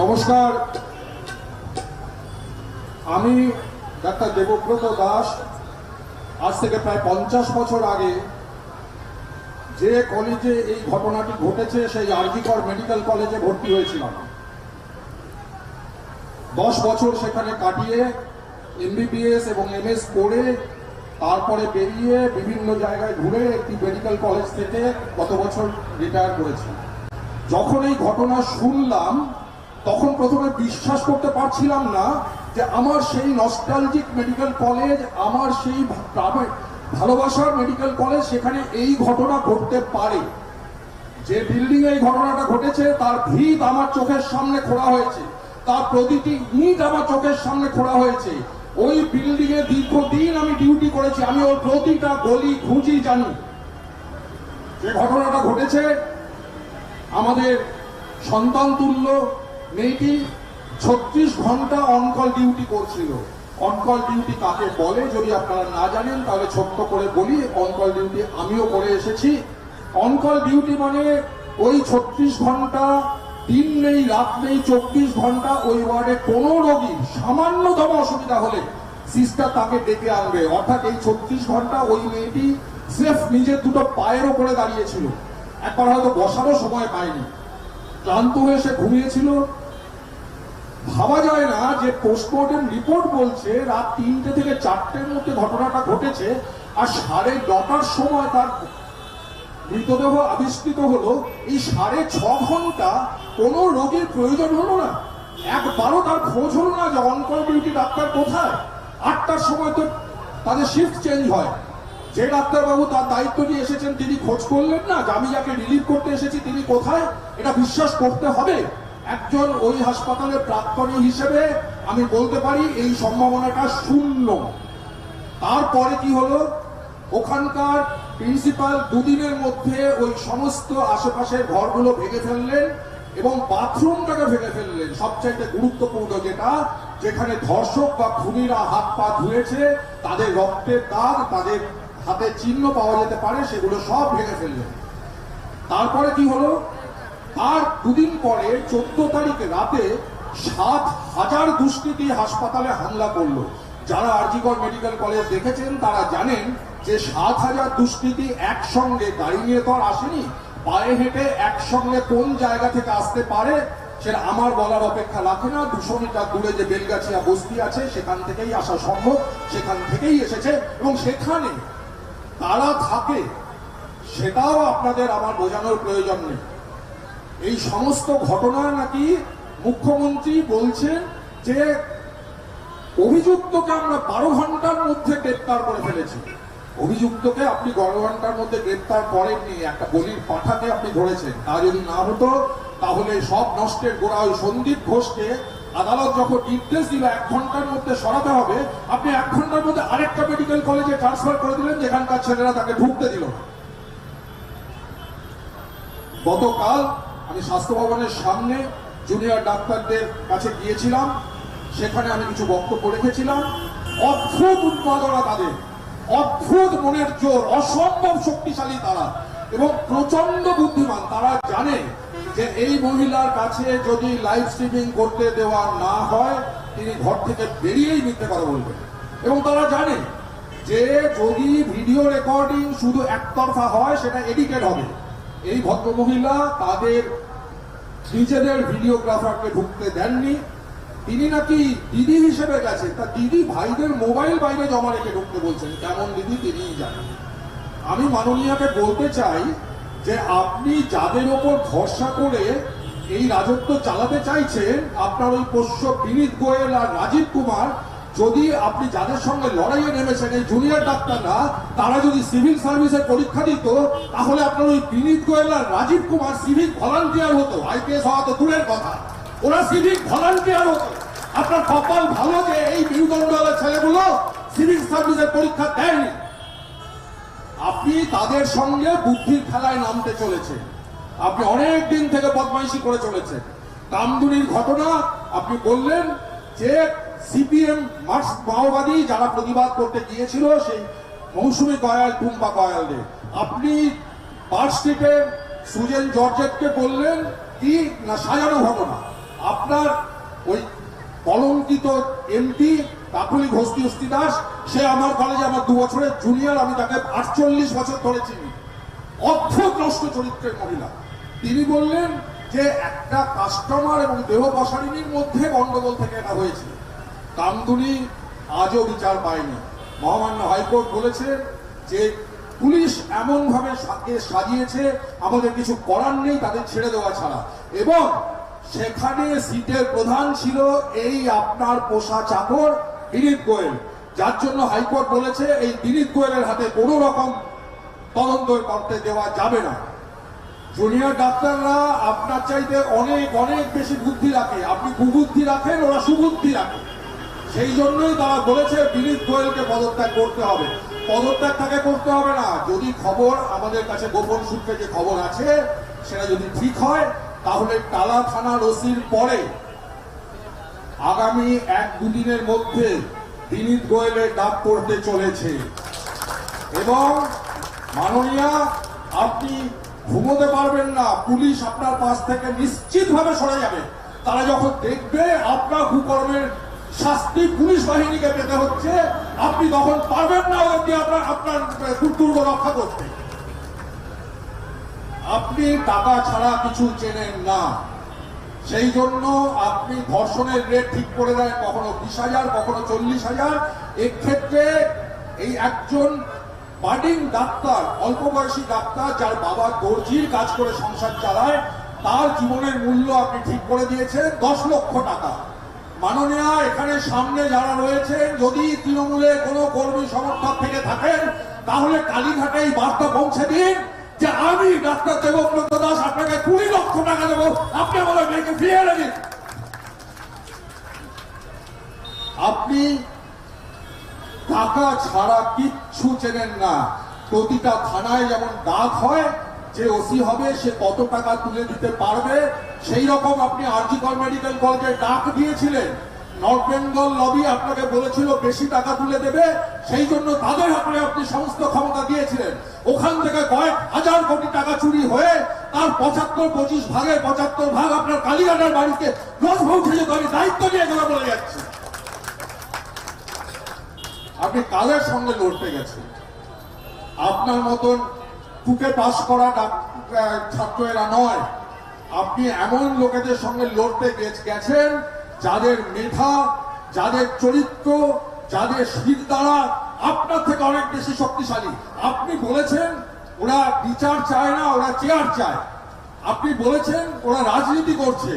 নমস্কার। আমি ডাক্তার দেবব্রত দাস, আজ থেকে প্রায় পঞ্চাশ বছর আগে যে কলেজে এই ঘটনাটি ঘটেছে, সেই আরজিকর মেডিকেল কলেজে ভর্তি হয়েছিলাম। দশ বছর সেখানে কাটিয়ে এমবিবিএস এবং এমএস করে তারপরে বেরিয়ে বিভিন্ন জায়গায় ঘুরে একটি মেডিকেল কলেজ থেকে গত বছর রিটায়ার করেছি। যখন এই ঘটনা শুনলাম তখন প্রথমে বিশ্বাস করতে পারছিলাম না যে আমার সেই নস্টালজিক মেডিকেল কলেজ আমার সেই ভালোবাসার মেডিকেল কলেজ সেখানে এই ঘটনা ঘটতে পারে। যে বিল্ডিং এই ঘটনাটা ঘটেছে, তার ভিত আমার চোখের সামনে খোলা হয়েছে। তার প্রতিটি ইট আমার চোখের সামনে খোলা হয়েছে। ওই বিল্ডিং এ দীর্ঘদিন আমি ডিউটি করেছি, আমি ওর প্রতিটা গলি খুঁজি জানি। যে ঘটনাটা ঘটেছে, আমাদের সন্তান তুল্য মেয়েটি ছত্রিশ ঘণ্টা অনকল ডিউটি করছিল। অনকল ডিউটি কাকে বলে? যদি আপনারা না জানেন, তাহলে ছোট্ট করে বলি অনকল ডিউটি আমিও করে এসেছি। অনকল ডিউটি মানে ওই ছত্রিশ ঘণ্টা, দিন নেই, রাত নেই, চব্বিশ ঘণ্টা ওই ওয়ার্ডে কোনো রোগী, সামান্যতম অসুবিধা হলে সিস্টার তাকে ডেকে আনবে। অর্থাৎ এই ছত্রিশ ঘণ্টা ওই মেয়েটি সেফ নিজের দুটো পায়ের ওপরে দাঁড়িয়েছিল। একবার হয়তো বসারও সময় পায়নি। ক্লান্ত হয়ে সে ঘুমিয়েছিল। ভাবা যায় না যে পোস্টমর্টম রিপোর্ট বলছে রাত তিনটে থেকে চারটের মধ্যে ঘটনাটা ঘটেছে আর সাড়ে নটার সময় তার মৃতদেহ আবিষ্কৃত হলো। এই সাড়ে ছ ঘণ্টা কোনো রোগীর প্রয়োজন হলো না। একবারও তার খোঁজ হলো না যে অনকল ডাক্তার কোথায়। আটটার সময় তো তাদের শিফট চেঞ্জ হয়। যে ডাক্তারবাবু তার দায়িত্ব নিয়ে এসেছেন, তিনি খোঁজ করলেন না যে আমি যাকে রিলিভ করতে এসেছি, তিনি কোথায়? এটা বিশ্বাস করতে হবে। একজন ওই হাসপাতালের প্রাক্তনী হিসেবে আমি বলতে পারি এই সম্ভাবনাটা শূন্য। তারপরে কি হলো? ওখানকার প্রিন্সিপাল দুদিনের মধ্যে ওই সমস্ত আশেপাশের ঘরগুলো ভেঙে ফেললেন এবং বাথরুমটাকে ভেঙে ফেললেন। সবচাইতে গুরুত্বপূর্ণ যেটা, যেখানে ধর্ষক বা খুনিরা হাত পা ধুয়েছে, তাদের রক্তের দাগ, তাদের হাতে চিহ্ন পাওয়া যেতে পারে, সেগুলো সব ভেঙে ফেললেন। তারপরে কি হলো? তার দুদিন পরে চোদ্দ তারিখ রাতে সাত হাজার দুষ্কৃতী হাসপাতালে হামলা করল। যারা আরজিগড় মেডিকেল কলেজ দেখেছেন, তারা জানেন যে সাত হাজার দুষ্কৃতী একসঙ্গে গাড়ি নিয়ে তো আর আসেনি, পায়ে হেঁটে একসঙ্গে কোন জায়গা থেকে আসতে পারে সেটা আমার বলার অপেক্ষা রাখে না। দুশো মিটার দূরে যে বেলগাছিয়া বস্তি আছে, সেখান থেকেই আসা সম্ভব, সেখান থেকেই এসেছে এবং সেখানে তারা থাকে, সেটাও আপনাদের আমার বোঝানোর প্রয়োজন নেই। এই সমস্ত ঘটনা নাকি মুখ্যমন্ত্রী বলছেন যে অভিযুক্তকে আমরা বারো ঘণ্টার মধ্যে গ্রেপ্তার করে ফেলেছি। অভিযুক্তকে আপনি বারো ঘণ্টার মধ্যে গ্রেপ্তার করেননি, একটা বলির পাঠাকে আপনি ধরেছেন। তা যদি না হতো, তাহলে সব নষ্টের গোড়া ওই সন্দীপ ঘোষকে আদালত যখন নির্দেশ দিল এক ঘণ্টার মধ্যে সরাতে হবে, আপনি এক ঘণ্টার মধ্যে আরেকটা মেডিকেল কলেজে ট্রান্সফার করে দিলেন, যেখানকার ছেলেরা তাকে ঢুকতে দিল গতকাল আমি স্বাস্থ্য ভবনের সামনে জুনিয়র ডাক্তারদের কাছে গিয়েছিলাম। সেখানে আমি কিছু বক্তব্য রেখেছিলাম। অদ্ভুত উৎপাদনা তাদের। অদ্ভুত মনের জোর, অসম্ভব শক্তিশালী তারা এবং প্রচণ্ড বুদ্ধিমান। তারা জানে যে এই মহিলার কাছে যদি লাইভ স্ট্রিমিং করতে দেওয়া না হয়, তিনি ঘর থেকে বেরিয়েই মিথ্যে কথা বলবেন। এবং তারা জানে যে যদি ভিডিও রেকর্ডিং শুধু একতরফা হয়, সেটা এডিটেড হবে। এই ভদ্রমহিলা তাদের নিজেদের ভিডিওগ্রাফারকে ঢুকতে দেননি। তিনি নাকি দিদি হিসেবে গেছে। তা দিদি ভাইদের মোবাইল বাইরে জমা রেখে ঢুকতে বলছেন। কেমন দিদি তিনিই জানেন। আমি মাননীয়াকে বলতে চাই যে আপনি যাদের ওপর ভরসা করে এই রাজত্ব চালাতে চাইছেন, আপনার ওই পোষ্য বিনীত গোয়েল আর রাজীব কুমার যদি আপনি যাদের সঙ্গে লড়াইয়ে নেমেছেন, এই জুনিয়র ডাক্তাররা, তারা যদি সিভিল সার্ভিসের পরীক্ষা দিত, তাহলে আপনার ওই বিনীত গোয়েল আর রাজীব কুমার সিভিক ভলান্টিয়ার হতো। আইপিএস হওয়া তো দূরের কথা। ওরা সিভিক ভলান্টিয়ার হতো। আপনার কপাল ভালো যে এই মেরুদণ্ডওয়ালা ছেলেগুলো সিভিল সার্ভিসের পরীক্ষা দেয়নি। আপনি তাদের সঙ্গে বুদ্ধির খেলায় নামতে চলেছে আপনি অনেক দিন থেকে বদমাইশি করে চলেছেন। কামদুনির ঘটনা আপনি বললেন যে সিপিএম মার্কস মাওবাদী যারা প্রতিবাদ করতে গিয়েছিল সেই মৌসুমী কয়াল, টুম্পা কয়ালদের আপনি পার্ক স্ট্রিটে সুজেন জর্জেটকে বললেন কি, না সাজানো ঘটনা আপনার ওই কলঙ্কিত এমপি কাকুলি ঘোষটি অস্তি দাস, সে আমার কলেজে আমার দু বছরের জুনিয়র আমি তাকে আটচল্লিশ বছর ধরে চিনি। অর্থগ্রস্ত চরিত্রের মহিলা। তিনি বললেন যে একটা কাস্টমার এবং দেহ মধ্যে গন্ডগোল থেকে এটা হয়েছে কামদুনি আজও বিচার পায়নি। মহামান্য হাইকোর্ট বলেছে যে পুলিশ এমন ভাবে সাজিয়েছে, আমাদের কিছু করার নেই, তাদের ছেড়ে দেওয়া ছাড়া। এবং সেখানে সিটের প্রধান ছিল এই আপনার পোষা চাকর বিনীত গোয়েল। যার জন্য হাইকোর্ট বলেছে এই বিনীত গোয়েলের হাতে কোনো রকম তদন্ত করতে দেওয়া যাবে না। জুনিয়র ডাক্তাররা আপনার চাইতে অনেক অনেক বেশি বুদ্ধি রাখে। আপনি কুবুদ্ধি রাখেন, ওরা সুবুদ্ধি রাখে। সেই জন্যই তারা বলেছে বিনীত গোয়েলকে পদত্যাগ করতে হবে। পদত্যাগ তাকে করতে হবে না। যদি খবর আমাদের কাছে গোপন সূত্রে যে খবর আছে, সেটা যদি ঠিক হয়, তাহলে টালা থানার ওসির পরে আগামী এক দুদিনের মধ্যে বিনীত গোয়েলের ডাক পড়তে চলেছে। এবং মাননীয়া, আপনি ঘুমোতে পারবেন না। পুলিশ আপনার পাশ থেকে নিশ্চিতভাবে সরে যাবে। তারা যখন দেখবে আপনার কুকর্মের শাস্তি পুলিশ বাহিনীকে পেতে হচ্ছে। আপনি তখন পারবেন না ওদেরকে আপনার আপনার দুর্গ রক্ষা করতে। আপনি টাকা ছাড়া কিছু চেনেন না। সেই জন্য আপনি ধর্ষণের রেট ঠিক করে দেন কখনো বিশ হাজার, কখনো চল্লিশ হাজার। এক্ষেত্রে এই একজন বাডিং ডাক্তার, অল্প বয়সী ডাক্তার যার বাবা দর্জির কাজ করে সংসার চালায়, তার জীবনের মূল্য আপনি ঠিক করে দিয়েছেন দশ লক্ষ টাকা। মাননীয় এখানে সামনে যারা রয়েছেন, যদি তৃণমূলের কোনো কর্মী সমর্থক থেকে থাকেন, তাহলে কালীঘাটে এই বার্তা পৌঁছে দিন যে আমি ডাক্তার দেবব্রত দাস আপনাকে কুড়ি লক্ষ টাকা দেবো। আপনি আমাদের মেয়েকে ফিরিয়ে দিন। আপনি টাকা ছাড়া কিচ্ছু চেনেন না। প্রতিটা থানায় যেমন ডাক হয়, যে ওসি হবে, সে কত টাকা তুলে দিতে পারবে সেই রকম আপনি আরজিকর মেডিকেল কলেজে ডাক দিয়েছিলেন। নর্থ বেঙ্গল লবি আপনাকে বলেছিল, বেশি টাকা তুলে দেবে। সেই জন্য তাদের হাতে আপনি সমস্ত ক্ষমতা দিয়েছিলেন। ওখান থেকে কয়েক হাজার কোটি টাকা চুরি হয়ে তার পঁচাত্তর, পঁচিশ ভাগের পঁচাত্তর ভাগ আপনার কালীঘাটের বাড়িতে রোজ যেত আমি দায়িত্ব নিয়ে এগুলো বলে যাচ্ছি। আপনি কালের সঙ্গে লড়তে গেছেন? আপনার মতন টুকে পাস করা ছাত্র এরা নয়। আপনি এমন লোকেদের সঙ্গে লড়তে গেছেন যাদের মেধা, যাদের চরিত্র, যাদের শির দ্বারা আপনার থেকে অনেক বেশি শক্তিশালী। আপনি বলেছেন ওরা বিচার চায় না, ওরা চেয়ার চায়। আপনি বলেছেন ওরা রাজনীতি করছে।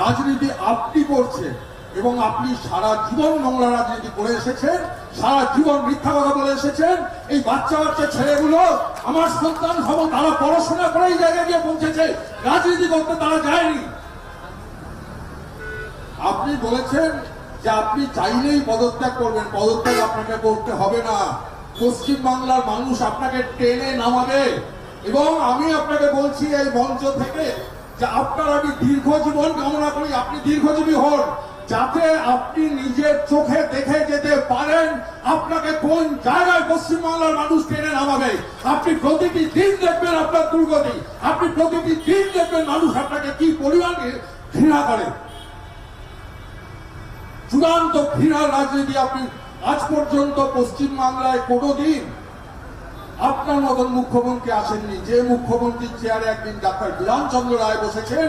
রাজনীতি আপনি করছেন এবং আপনি সারা জীবন নোংরা রাজনীতি করে এসেছেন, সারা জীবন মিথ্যা কথা বলে এসেছেন, এই বাচ্চা বাচ্চা ছেলেগুলো আমার সন্তান সব তারা পড়াশোনা করে এই জায়গায় গিয়ে পৌঁছেছে, রাজনীতি করতে তারা যায়নি। আপনি বলেছেন যে আপনি চাইলেই পদত্যাগ করবেন, পদত্যাগ আপনাকে করতে হবে না। পশ্চিম বাংলার মানুষ আপনাকে টেনে নামাবে। এবং আমি আপনাকে বলছি এই মঞ্চ থেকে যে আপনার আমি দীর্ঘ জীবন কামনা করি, আপনি দীর্ঘজীবী হন। যাতে আপনি নিজের চোখে দেখে যেতে পারেন, আপনাকে কোন জায়গায় পশ্চিম বাংলার মানুষ টেনে নামাবে? আপনি প্রতিটি দিন দেখবেন আপনার দুর্গতি। আপনি প্রতিটি দিন দেখবেন মানুষ আপনাকে কি পরিমাণে ঘৃণা করে। চূড়ান্ত ঘৃণার রাজনীতি আপনি আজ পর্যন্ত পশ্চিমবাংলায় কোনোদিন আপনার মতন মুখ্যমন্ত্রী আসেননি। যে মুখ্যমন্ত্রীর চেয়ারে একদিন ডাক্তার বিধানচন্দ্র রায় বসেছেন,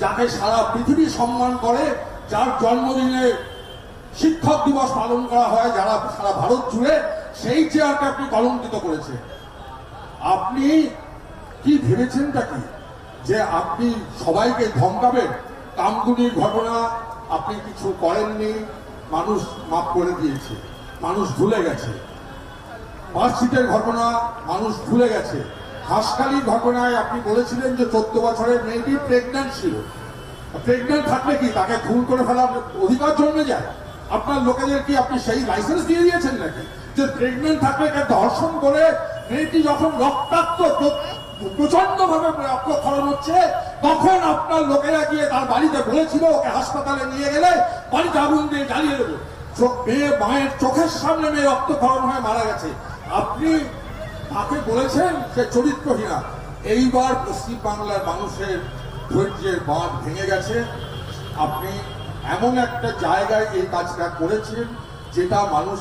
যাকে সারা পৃথিবী সম্মান করে যার জন্মদিনে শিক্ষক দিবস পালন করা হয়, যারা সারা ভারত জুড়ে সেই চেয়ারটা আপনি কলঙ্কিত করেছেন আপনি কি ভেবেছেনটা কি? যে আপনি সবাইকে ধমকাবেন? কামদুনির ঘটনা আপনি কিছু করেননি, মানুষ মাফ করে দিয়েছে, মানুষ ভুলে গেছে। মার্কশিটের ঘটনা, মানুষ ভুলে গেছে। হাসকালির ঘটনায় আপনি বলেছিলেন যে চোদ্দ বছরের মেয়েটি প্রেগন্যান্ট ছিল। প্রেগন্যান্ট থাকলে কি তাকে খুন করে ফেলার অধিকার জন্মে যায়? আপনার লোকেদের কি আপনি সেই লাইসেন্স দিয়ে দিয়েছেন নাকি? যে প্রেগন্যান্ট থাকলে তাকে ধর্ষণ করে মেয়েটি যখন রক্তাক্ত প্রচণ্ড ভাবে রক্তক্ষরণ হচ্ছে, তখন আপনার লোকেরা গিয়ে তার বাড়িতে বলেছিল, ওকে হাসপাতালে নিয়ে গেলে বাড়িতে আগুন দিয়ে জ্বালিয়ে দেবো। চোখ, মেয়ে, মায়ের চোখের সামনে মেয়ে রক্তক্ষরণ হয়ে মারা গেছে। আপনি তাকে বলেছেন সে চরিত্রহীনা। এইবার পশ্চিম বাংলার মানুষের ধৈর্যের বাঁধ ভেঙে গেছে। আপনি এমন একটা জায়গায় এই কাজটা করেছেন যেটা মানুষ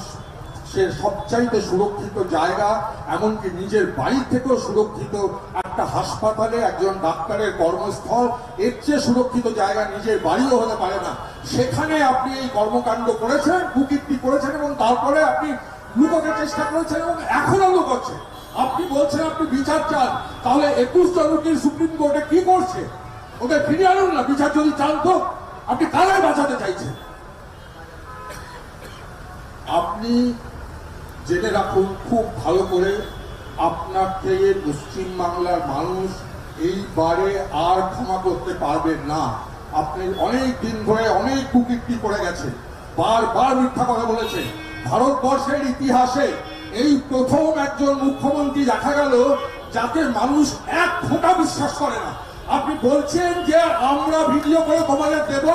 সে সবচাইতে সুরক্ষিত জায়গা, এমনকি নিজের বাড়ি থেকেও সুরক্ষিত একটা হাসপাতালে একজন ডাক্তারের কর্মস্থল, এর চেয়ে সুরক্ষিত জায়গা নিজের বাড়িও হতে পারে না। সেখানে আপনি এই কর্মকাণ্ড করেছেন, কুকীর্তি করেছেন এবং তারপরে আপনি লুকোতে চেষ্টা করেছেন এবং এখনও লুকোচ্ছে। আপনি বলছেন আপনি বিচার চান। তাহলে একুশ জন সুপ্রিম কোর্টে কি করছে? ওদের ফিরিয়ে আনুন না, বিচার যদি চান তো। আপনি কারাই বাঁচাতে চাইছেন? আপনি জেনে রাখুন, খুব ভালো করে আপনার থেকে পশ্চিম বাংলার মানুষ এইবারে আর ক্ষমা করতে পারবেন না। আপনি অনেক দিন ধরে অনেক কুকীর্তি করে গেছে, বারবার মিথ্যা কথা বলেছে। ভারতবর্ষের ইতিহাসে এই প্রথম একজন মুখ্যমন্ত্রী দেখা গেল যাকে মানুষ এক ফোঁটা বিশ্বাস করে না। আপনি বলছেন যে আমরা ভিডিও করে তোমাদের দেব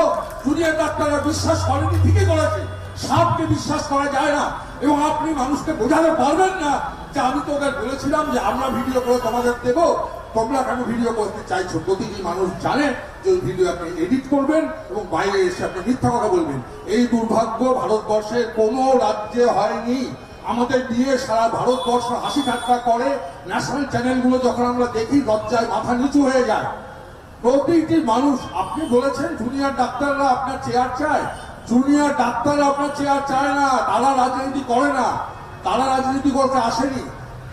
জুনিয়র ডাক্তাররা বিশ্বাস করেনি ঠিকই করেছে সাপকে বিশ্বাস করা যায় না, এবং আপনি মানুষকে বোঝাতে পারবেন না। যে আমি তো ওদের বলেছিলাম যে আমরা ভিডিও করে তোমাদের দেব, তোমরা কেন ভিডিও করতে চাইছো? প্রতিটি মানুষ জানে যে ওই ভিডিও আপনি এডিট করবেন এবং বাইরে এসে আপনি মিথ্যা কথা বলবেন। এই দুর্ভাগ্য ভারতবর্ষের কোনো রাজ্যে হয়নি। আমাদের দিয়ে সারা ভারতবর্ষ হাসি ঠাট্টা করে ন্যাশনাল চ্যানেলগুলো যখন আমরা দেখি, লজ্জায় মাথা নিচু হয়ে যায়। প্রতিটি মানুষ, আপনি বলেছেন জুনিয়র ডাক্তাররা আপনার চেয়ার চায়। জুনিয়র ডাক্তাররা আপনার চেয়ার চায় না, তারা রাজনীতি করে না, তারা রাজনীতি করতে আসেনি।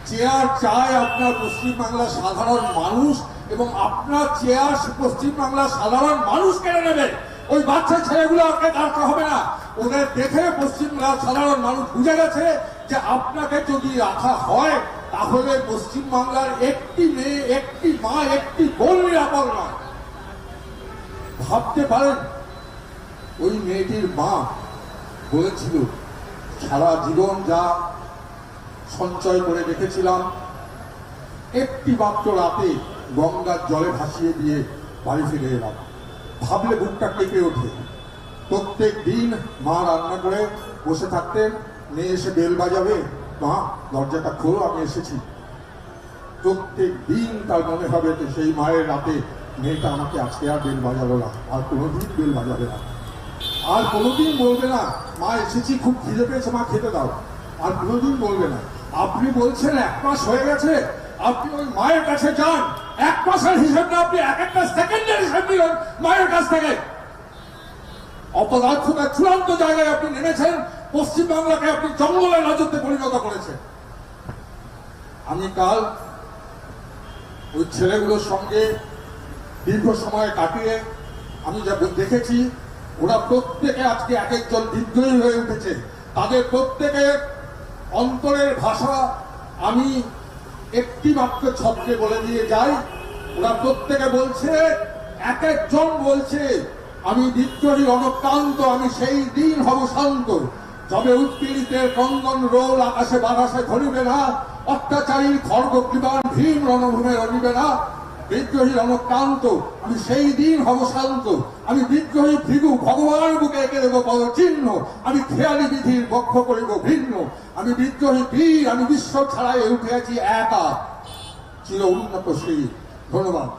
চেয়ার চায় আপনার পশ্চিমবাংলার সাধারণ মানুষ এবং আপনার চেয়ার পশ্চিমবাংলার সাধারণ মানুষ কেড়ে নেবে। ওই বাচ্চা ছেলেগুলো আপনাকে দরকার হবে না। ওদের দেখে পশ্চিমবাংলার সাধারণ মানুষ বুঝে গেছে যে আপনাকে যদি রাখা হয়, তাহলে পশ্চিমবাংলার একটি মেয়ে, একটি মা, একটি বোন নিরাপদ নয়। ভাবতে পারেন, ওই মেয়েটির মা বলেছিল, সারা জীবন যা সঞ্চয় করে রেখেছিলাম, একটি মাত্র রাতে গঙ্গার জলে ভাসিয়ে দিয়ে বাড়ি ফিরে এলাম। ভাবলে বুকটা কেঁপে ওঠে। প্রত্যেক দিন মা রান্না করে বসে থাকতেন মেয়ে এসে বেল বাজাবে। মা, দরজাটা খোলো, আমি এসেছি। প্রত্যেক দিন তার মনে হবে যে সেই মায়ের রাতে মেয়েটা আমাকে আজকে আর বেল বাজালো না, আর কোনোদিন বেল বাজাবে না। আর কোনোদিন বলবে না, মা, এসেছি, খুব খিদে পেয়েছে, মা, খেতে দাও। আর কোনোদিন বলবে না, আপনি বলছেন এক মাস হয়ে গেছে, আপনি ওই মায়ের কাছে যান, এক মাসের হিসেব না, আপনি এক একটা সেকেন্ডের হিসেব নিলেন মায়ের কাছ থেকে। অপদার্থতার চূড়ান্ত জায়গায় আপনি নেমেছেন পশ্চিমবাংলাকে আপনি জঙ্গলের রাজত্বে পরিণত করেছেন। আমি কাল ওই ছেলেগুলোর সঙ্গে দীর্ঘ সময় কাটিয়ে আমি যা দেখেছি, ওরা প্রত্যেকে আজকে এক একজন বিদ্রোহী হয়ে উঠেছে। তাদের প্রত্যেকের অন্তরের ভাষা আমি একটি মাত্র ছত্রে বলে দিয়ে যাই। ওরা প্রত্যেকে বলছে, এক একজন বলছে আমি বিদ্রোহী অনক্রান্ত আমি সেই দিন হব শান্ত। যবে উৎপীড়িতের কঙ্গন রোল আকাশে বাতাসে ধরিবে না অত্যাচারী খড়গ বিমান ভীম রণভূমে রণিবে না। বিদ্রোহী রণক্রান্ত আমি সেই দিন হব শান্ত। আমি বিদ্রোহী ভৃগু, ভগবান বুকে এঁকে দেবো পদ চিহ্ন। আমি খেয়ালি বিধির বক্ষ করিব ভিন্ন। আমি বিদ্রোহী বীর, আমি বিশ্ব ছাড়াই উঠে আছি একা। চির উন্নত সেই ধন্যবাদ।